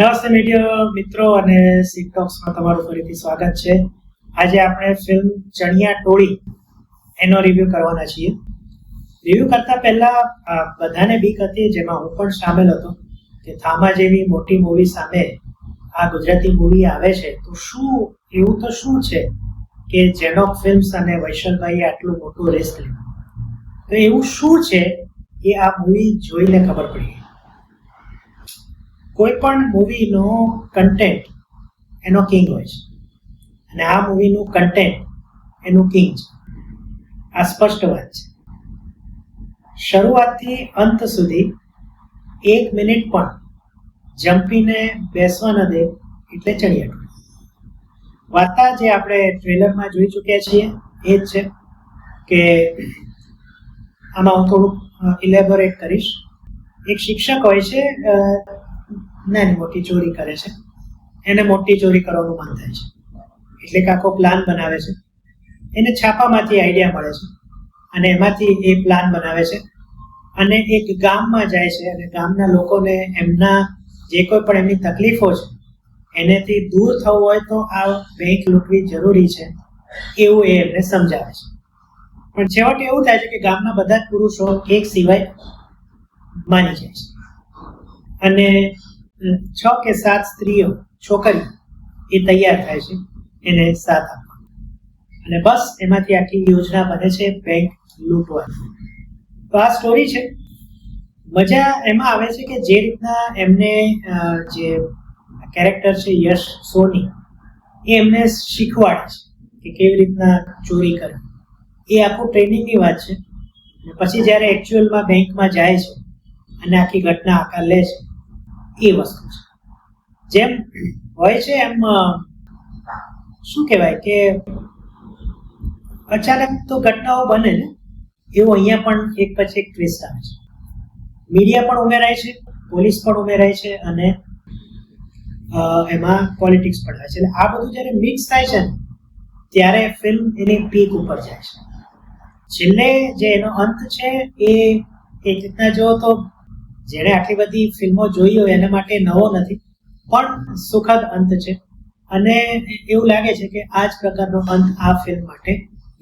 નમસ્તે મીડિયા મિત્રો અને સિટોક્સમાં તમારું ફરીથી સ્વાગત છે. આજે આપણે ફિલ્મ ચણિયા ટોળી એનો રિવ્યુ કરવાના છીએ. રિવ્યુ કરતા પહેલા બધાને બીક હતી, જેમાં હું પણ સામેલ હતો, કે થામા જેવી મોટી મૂવી સામે આ ગુજરાતી મૂવી આવે છે. તો શું, એવું તો શું છે કે જેનો ફિલ્મ્સ અને વૈશલભાઈએ આટલું મોટું રિસ્ક લીધું? તો એવું શું છે એ આ મૂવી જોઈને ખબર પડી. કોઈ પણ મૂવીનો કન્ટેન્ટ એનો કિંગ હોય છે. અને આ મૂવીનું કન્ટેન્ટ એનું કિંગ છે. આ સ્પષ્ટ વાત છે. શરૂઆતથી અંત સુધી એક મિનિટ પણ જંપીને બેસવા ન દે એટલે ચડિયાટું વાર્તા જે આપણે ટ્રેલરમાં જોઈ ચૂક્યા છીએ એ જ છે કે આમાં હું થોડુંક ઇલેબોરેટ કરીશ. એક શિક્ષક હોય છે નાની મોટી ચોરી કરે છે. એને મોટી ચોરી કરવાનું મન થાય છે. એટલે કે આખો પ્લાન બનાવે છે. એને છાપામાંથી આઈડિયા મળે છે. અને એમાંથી એ પ્લાન બનાવે છે. અને એક ગામમાં જાય છે અને ગામના લોકોને એમના જે કોઈ પણ એમની તકલીફો છે, એનેથી દૂર થવું હોય તો આ બેંક લૂંટવી જરૂરી છે. એવું એ એમને સમજાવે છે. પણ છેવટે એવું થાય છે કે ગામના બધા જ પુરુષો એક સિવાય માની જાય છે. અને છ કે સાત સ્ત્રીઓ છોકરીઓ એ તૈયાર થાય છે, એને સાથ આપવા અને બસ એમાંથી આખી યોજના બને છે બેંક લૂંટવાની તો આ સ્ટોરી છે. મજા એમાં આવે છે કે જે રીતના એમને જે કેરેક્ટર છે યશ સોની, એ એમને શીખવાડે છે કે કેવી રીતના ચોરી કરવી એ આખું ટ્રેનિંગની વાત છે. પછી જ્યારે એકચ્યુઅલમાં બેંકમાં જાય છે અને આખી ઘટના આકાર લે છે એ વસ્તુ છે. જેમ હોય છે એમ શું કહેવાય કે અચાનક તો ઘટનાઓ બને ને, એવું અહીંયા પણ એક પછી એક ટ્વિસ્ટ આવે છે. મીડિયા પણ ઉમેરાય છે પોલીસ પણ ઉમેરાય છે અને એમાં પોલિટિક્સ પણ આવે છે. એટલે આ બધું જ્યારે મિક્સ થાય છે ને, ત્યારે ફિલ્મ એની પીક ઉપર જાય છે. છેલ્લે જે એનો અંત છે એ એક રીતના જુઓ તો જેણે આટલી બધી ફિલ્મો જોઈ હોય એના માટે નવો નથી, પણ સુખદ અંત છે. અને એવું લાગે છે કે આ જ પ્રકારનો અંત આ ફિલ્મ માટે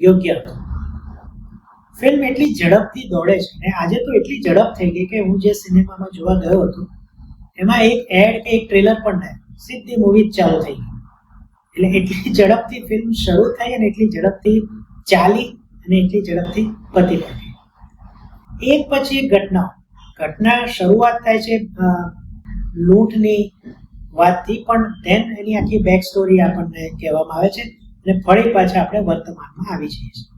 યોગ્ય હતો. ફિલ્મ એટલી ઝડપથી દોડે છે અને આજે તો એટલી ઝડપ થઈ ગઈ કે હું જે સિનેમામાં જોવા ગયો હતો, એમાં એક એડ કે એક ટ્રેલર પણ નહીં, સીધી મૂવી ચાલુ થઈ ગઈ. એટલે એટલી ઝડપથી ફિલ્મ શરૂ થઈ અને એટલી ઝડપથી ચાલી અને એટલી ઝડપથી પતી પડી એક પછી એક ઘટના ઘટના શરૂઆત થાય છે લૂંટની વાતથી પણ ધેન એની આખી બેક સ્ટોરી આપણને કહેવામાં આવે છે અને ફરી પાછા આપણે વર્તમાનમાં આવી જઈએ છીએ.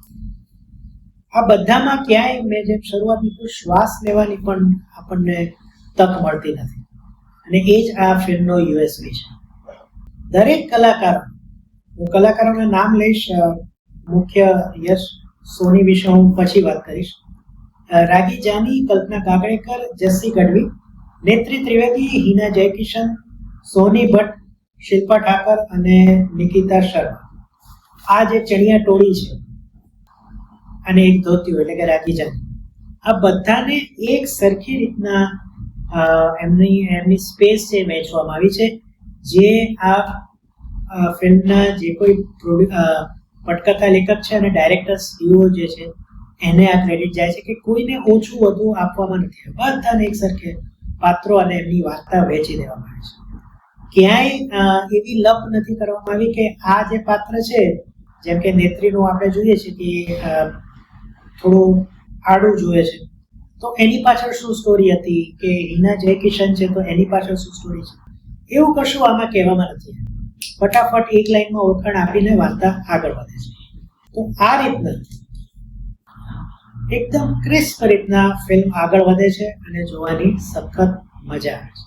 આ બધામાં ક્યાંય મેં જેમ શરૂઆત કીધું, શ્વાસ લેવાની પણ આપણને તક મળતી નથી. અને એ જ આ ફિલ્મનો યુએસબી છે. દરેક કલાકાર, હું કલાકારોના નામ લઈશ મુખ્ય યશ સોની વિશે હું પછી વાત કરીશ. રાગી જાની કલ્પના કાગડેકર જસ્સી ગઢવી, નેત્રી ત્રિવેદી, હિના જયકિશન, સોની ભટ્ટ, શિલ્પા ઠાકર અને નિકિતા શર્મા. આ જે ચણિયા ટોળી છે, અને એક ધોતિયું એટલે કે રાગી જાની આ બધાને એક સરખી રીતના એમની એમની સ્પેસ છે વહેંચવામાં આવી છે. જે આ ફિલ્મના જે કોઈ પટકથા લેખક છે અને ડાયરેક્ટર સીઓ જે છે એને આ ક્રેડિટ જાય છે કે કોઈને ઓછું વધુ આપવામાં નથી. બધાને એક સરખે પાત્રો અને એમની વાર્તા વહેંચી દેવામાં આવી છે. ક્યાંય એવી લપ નથી કરવામાં આવી કે આ જે પાત્ર છે, જેમ કે નેત્રીનું આપણે જોઈએ છે કે થોડું આડું જોઈએ છે, તો એની પાછળ શું સ્ટોરી હતી કે હિના જયકિશન છે તો એની પાછળ શું સ્ટોરી છે? એવું કશું આમાં કહેવામાં નથી ફટાફટ એક લાઈનમાં ઓળખાણ આપીને વાર્તા આગળ વધે છે. તો આ રીતના એકદમ ક્રિસ્પ રીતના ફિલ્મ આગળ વધે છે અને જોવાની સખત મજા આવે છે.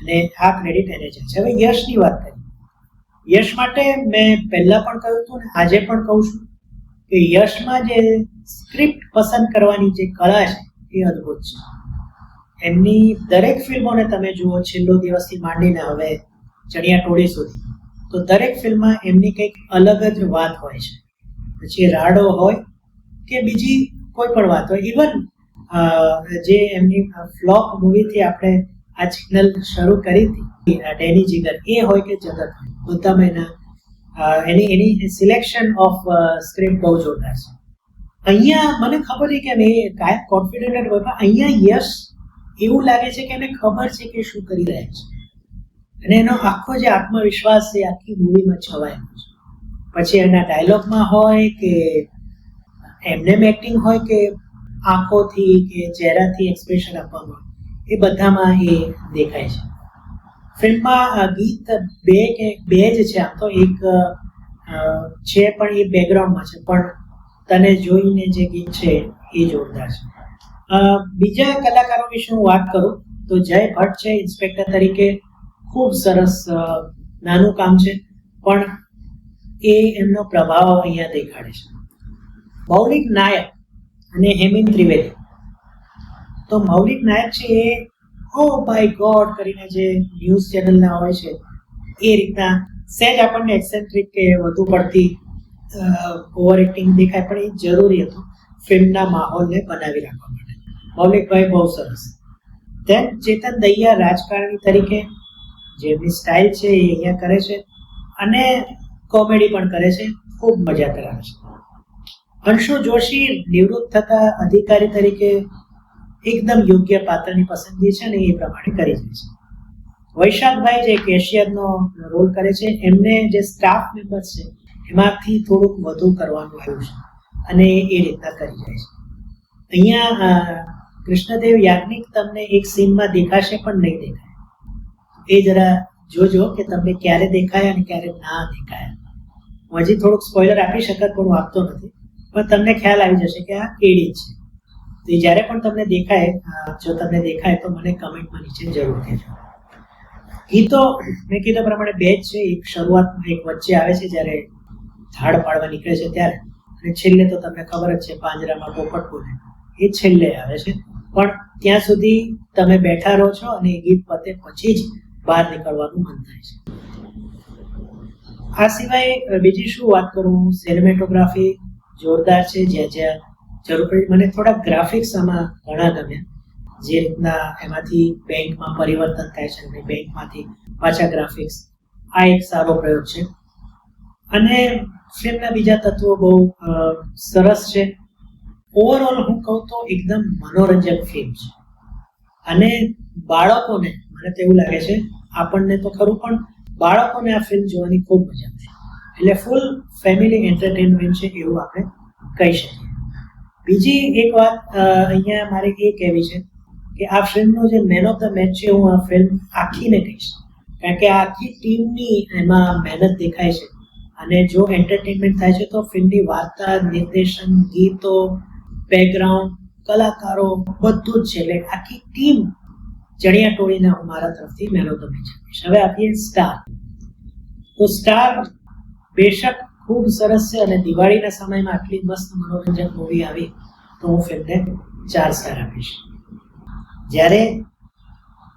અને આ ક્રેડિટ એને છે. હવે યશની વાત કરી યશ માટે મેં પહેલાં પણ કહ્યું હતું ને આજે પણ કહું છું કે યશમાં જે સ્ક્રિપ્ટ પસંદ કરવાની જે કળા છે એ અદ્ભુત છે. એમની દરેક ફિલ્મોને તમે જુઓ, છેલ્લો દિવસથી માંડીને હવે ચણિયા ટોળી સુધી, તો દરેક ફિલ્મમાં એમની કંઈક અલગ જ વાત હોય છે. પછી રાડો હોય કે બીજી કોઈ પણ વાત. હોય ઇવન જે એમની ફ્લોપ મૂવીથી આપણે આ ચેનલ શરૂ કરી હતી ડેની જીગર એ હોય કે જગત બધામાં એના એની એની સિલેક્શન ઓફ સ્ક્રિપ્ટ બહુ જોરદાર છે. અહીંયા મને ખબર છે કે મેં કાયમ કોન્ફિડન્ટ હોય, પણ અહીંયા યશ એવું લાગે છે કે એને ખબર છે કે શું કરી રહ્યા છે. અને એનો આખો જે આત્મવિશ્વાસ છે આખી મૂવીમાં છવાયેલો છે. પછી એના ડાયલોગમાં હોય કે એમને એક્ટિંગ હોય કે આંખોથી કે ચહેરાથી એક્સપ્રેશન આપવામાં? એ બધામાં એ દેખાય છે. ફિલ્મમાં ગીત બે કે બે જ છે આમ તો. એક છે પણ એ બેકગ્રાઉન્ડમાં છે. પણ તને જોઈને જે ગીત છે એ જોરદાર છે. બીજા કલાકારો વિશે હું વાત કરું તો જય ભટ્ટ છે ઇન્સ્પેક્ટર તરીકે. ખૂબ સરસ નાનું કામ છે. પણ એ એમનો પ્રભાવ અહીંયા દેખાડે છે. મૌલિક નાયક અને હેમિન ત્રિવેદી. તો મૌલિક નાયક છે એ ઓ બાય ગોડ કરીને જે ન્યૂઝ ચેનલના હોય છે, એ રીતના સહેજ આપણને એક્સેન્ટ્રિક કે વધુ પડતી ઓવર એક્ટિંગ દેખાય, પણ એ જરૂરી હતું ફિલ્મના માહોલને બનાવી રાખવા માટે. મૌલિકભાઈ બહુ સરસ. તેમ ચેતન દૈયા રાજકારણી તરીકે, જેમની સ્ટાઇલ છે એ અહીંયા કરે છે અને કોમેડી પણ કરે છે, ખૂબ મજા કરાવે છે. અંશુ જોશી નિવૃત્ત થતા અધિકારી તરીકે એકદમ યોગ્ય પાત્રની પસંદગી છે ને એ પ્રમાણે કરી છે. વૈશાખભાઈ જે કેશિયરનો રોલ કરે છે, એમને જે સ્ટાફ મેમ્બર છે, એમાંથી થોડુંક વધુ કરવાનું આવ્યું છે અને એ રીતના કરી જાય છે. અહીંયા કૃષ્ણદેવ યાજ્ઞિક તમને એક સીનમાં દેખાશે પણ નહીં દેખાય. એ જરા જોજો કે તમને ક્યારે દેખાય અને ક્યારે ના દેખાય. હું હજી થોડુંક સ્પોઇલર આપી શકત, પણ હું આપતો નથી. પણ તમને ખ્યાલ આવી જશે કે આ કેડી છે. તો એ જ્યારે પણ તમને દેખાય જો તમને દેખાય તો મને કમેન્ટમાં નીચે જરૂર કહેજો. ગીતો મેં કીધા પ્રમાણે બે જ છે. એક શરૂઆતમાં એક વચ્ચે આવે છે જ્યારે ઝાડ પાડવા નીકળે છે ત્યારે. અને છેલ્લે તો તમને ખબર જ છે પાંજરામાં પોપટ બોલે. એ છેલ્લે આવે છે. પણ ત્યાં સુધી તમે બેઠા રહો છો અને એ ગીત પતે પછી જ બહાર નીકળવાનું મન થાય છે. આ સિવાય બીજી શું વાત કરું? સિનેમેટોગ્રાફી જોરદાર છે જ્યાં જ્યાં જરૂર પડી. મને થોડા ગ્રાફિક્સ આમાં ઘણા ગમ્યા. જે રીતના એમાંથી બેંકમાં પરિવર્તન થાય છે અને બેંકમાંથી પાછા ગ્રાફિક્સ આ એક સારો પ્રયોગ છે. અને ફિલ્મના બીજા તત્વો બહુ સરસ છે. ઓવરઓલ હું કહું તો એકદમ મનોરંજક ફિલ્મ છે. અને બાળકોને, મને તો એવું લાગે છે, આપણને તો ખરું, પણ બાળકોને આ ફિલ્મ જોવાની ખૂબ મજા આવશે. એટલે ફૂલ ફેમિલી એન્ટરટેનમેન્ટ છે એવું આપણે કહી શકીએ. બીજી એક વાત અહીંયા મારે એ કહેવી છે કે આ ફિલ્મનો જે મેન ઓફ ધ મેચ છે, હું આ ફિલ્મ આખીને કહીશ. કારણ કે આખી ટીમની એમાં મહેનત દેખાય છે. અને જો એન્ટરટેનમેન્ટ થાય છે, તો ફિલ્મની વાર્તા, નિર્દેશન, ગીતો બેકગ્રાઉન્ડ કલાકારો બધું જ છે. એટલે આખી ટીમ ચણિયા ટોળીને હું મારા તરફથી મેન ઓફ ધ મેચ આપીશ. હવે આપીએ સ્ટાર તો સ્ટાર બેશક ખૂબ સરસ છે અને દિવાળીના સમયમાં આટલી મસ્ત મનોરંજક મૂવી આવી, તો હું ફિલ્મને ચાર સ્ટાર આપીશ. જ્યારે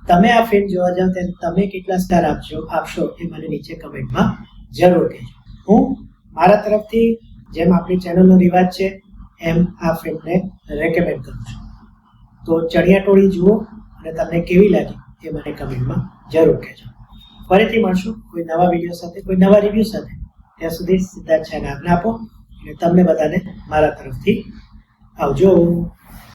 તમે આ ફિલ્મ જોવા જાઓ ત્યારે તમે કેટલા સ્ટાર આપશો આપશો એ મને નીચે કમેન્ટમાં જરૂર કહેજો. હું મારા તરફથી જેમ આપણી ચેનલનો રિવાજ છે, એમ આ ફિલ્મને રેકમેન્ડ કરું છું. તો ચણિયા ટોળી જુઓ અને તમને કેવી લાગી એ મને કમેન્ટમાં જરૂર કહેજો. ફરીથી મળશું કોઈ નવા વીડિયો સાથે, કોઈ નવા રિવ્યૂ સાથે. ત્યાં સુધી સિદ્ધાર્થ છાને આજ્ઞા આપો અને તમને બધાને મારા તરફથી આવજો.